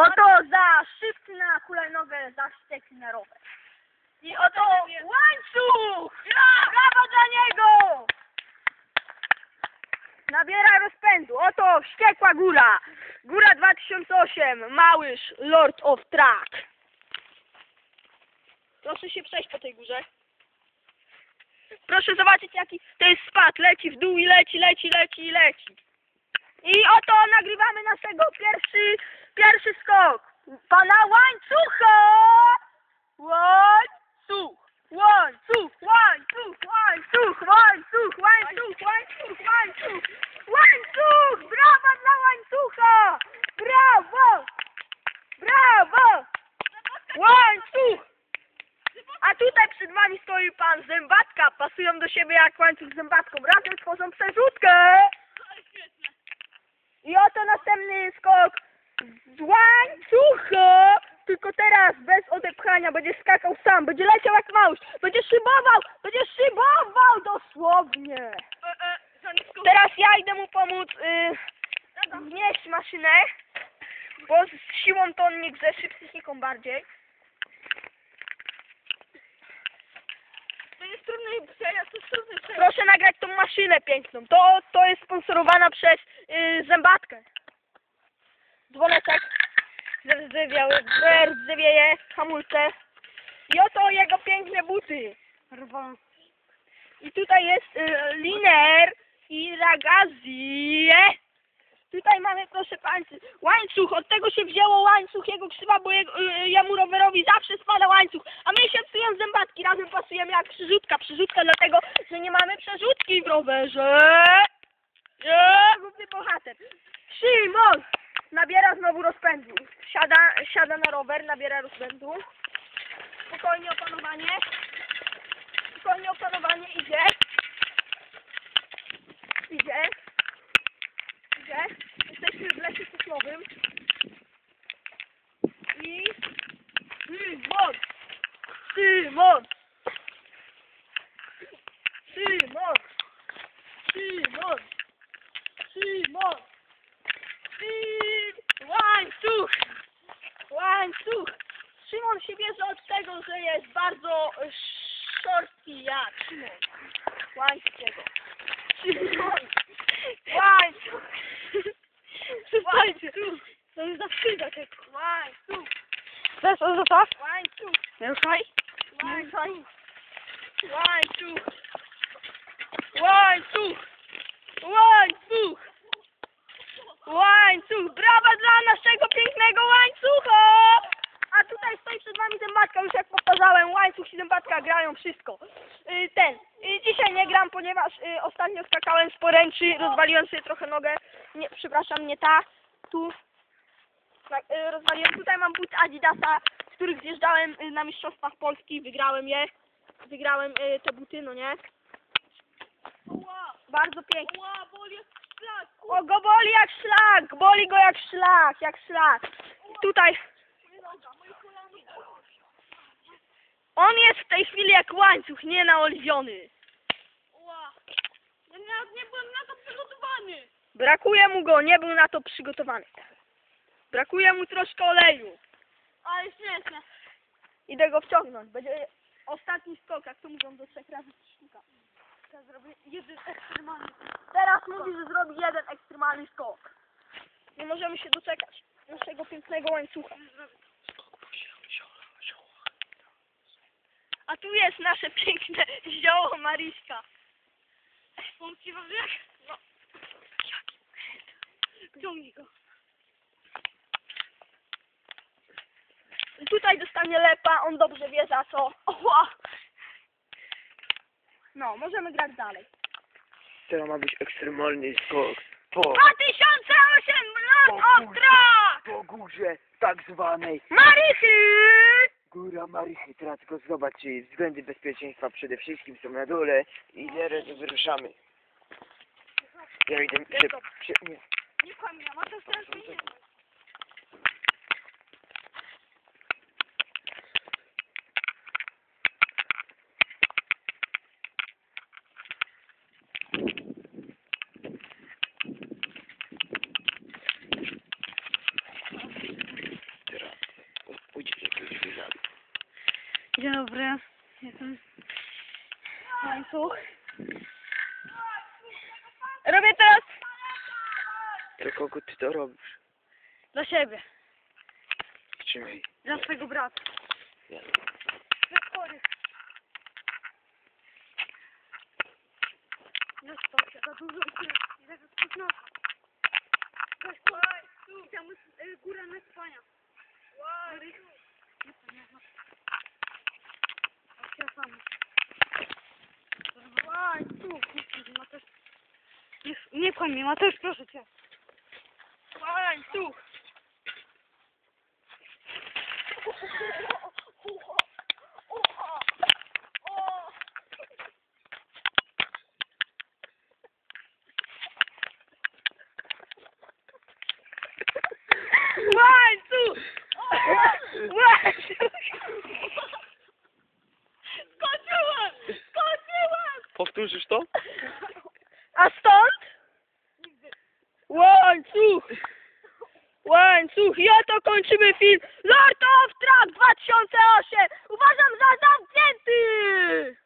Oto za szybcy na hulajnogę, za wściekli na rower. I oto łańcuch! Brawo dla niego! Nabiera rozpędu. Oto wściekła góra. Góra 2008. Małysz Lord of Track. Proszę się przejść po tej górze. Proszę zobaczyć jaki to jest spad. Leci w dół i leci, leci, leci leci. I oto nagrywamy naszego pierwszy, pierwszy skok. Pana łańcucha! Łańcuch! Łańcuch! Łańcuch! Łańcuch! Łańcuch! Łańcuch! Łańcuch! Łańcuch! Brawa dla łańcucha! Brawo! Brawo! Łańcuch! A tutaj przed wami stoi pan Zębatka. Pasują do siebie jak łańcuch z zębatką. Razem tworzą przerzutkę. I oto następny skok z łańcucha. Tylko teraz bez odepchania będzie skakał sam. Będzie leciał jak małż. Będzie szybował. Będzie szybował dosłownie. Teraz ja idę mu pomóc y, znieść maszynę. Bo z siłą to on nie grzeszy, psychiką bardziej. To jest trudny przejazd, to jest trudny przejazd. Proszę nagrać maszynę piękną. To, to jest sponsorowana przez y, zębatkę. Dzwoneczek. Zerdzewiały, zerdzewieje, hamulce. I oto jego piękne buty. Rwą. I tutaj jest y, liner i ragazie. Tutaj mamy, proszę Państwa, łańcuch. Od tego się wzięło łańcuch, jego krzywa, bo jego, y, jemu rowerowi zawsze spada łańcuch. A my się psujemy zębatki, razem pasujemy jak przerzutka. Przerzutka dlatego, że nie mamy rowerze. Nie, głupny bohater. Szymon nabiera znowu rozpędu. Siada, siada na rower, nabiera rozpędu. Spokojnie opanowanie. Spokojnie opanowanie idzie. Idzie. Idzie. Jesteśmy w lesie sosnowym. jest bardzo szorstki jak Szymon. Łańcie go. Szymon! Łańcu! Przestańcie! To już zawstydza się. Łańcu! Teraz on zostaw? Łańcu! Nie ruszaj! Łańcu! Łańcu! Łańcu! Łańcu! Łańcu! Brawa! Wszystko. Y, Ten, y, dzisiaj nie gram, ponieważ y, ostatnio skakałem z poręczy, rozwaliłem sobie trochę nogę, nie, przepraszam, nie ta, tu, rozwaliłem, tutaj mam but Adidasa, z których zjeżdżałem na Mistrzostwach Polski, wygrałem je, wygrałem te buty, no nie? Bardzo pięknie. O, go boli jak szlak, boli go jak szlak, jak szlak. Tutaj, on jest w tej chwili jak łańcuch, nie naoliwiony. Ła. Ja nawet nie byłem na to przygotowany. Brakuje mu go, nie był na to przygotowany. Brakuje mu troszkę oleju. Ale śmieszne. Idę go wciągnąć, będzie ostatni skok, jak to mówią, do trzech razy sztuka. Ja zrobię jeden ekstremalny. Teraz mówi, że zrobi jeden ekstremalny skok. Nie możemy się doczekać naszego pięknego łańcucha. A tu jest nasze piękne zioło Mariśka. Pomci wam jak? No. Ciągnij go. Tutaj dostanie lepa, on dobrze wie za co. Oła! No, możemy grać dalej. Teraz ma być ekstremalny skok po, 2008 lat ostra! po górze tak zwanej Marychy! Góra Marychy. Teraz tylko zobacz, czy względy bezpieczeństwa przede wszystkim są na dole i zaraz wyruszamy. Ja idę, prze, prze, nie, Nie kłamie, ja mam to teraz nie Dzień dobry. Jestem łańcuch. Robię teraz Do kogo ty to robisz? Dla siebie. Trzymaj. Dla swojego brata. Ja. Jest chory. Nie spał się za dużo i zaraz podnocha. Weź tu. Tam jest y, góra na spania. Maryś. Nie pan, nie pan. Sam. Łaj, tu. Ma też... Nie, nie kłamie, ma też proszę Słyszysz to? A stąd? Łańcuch! Łańcuch! Ja to kończymy film Lord of Trump 2008! Uważam za zamknięty!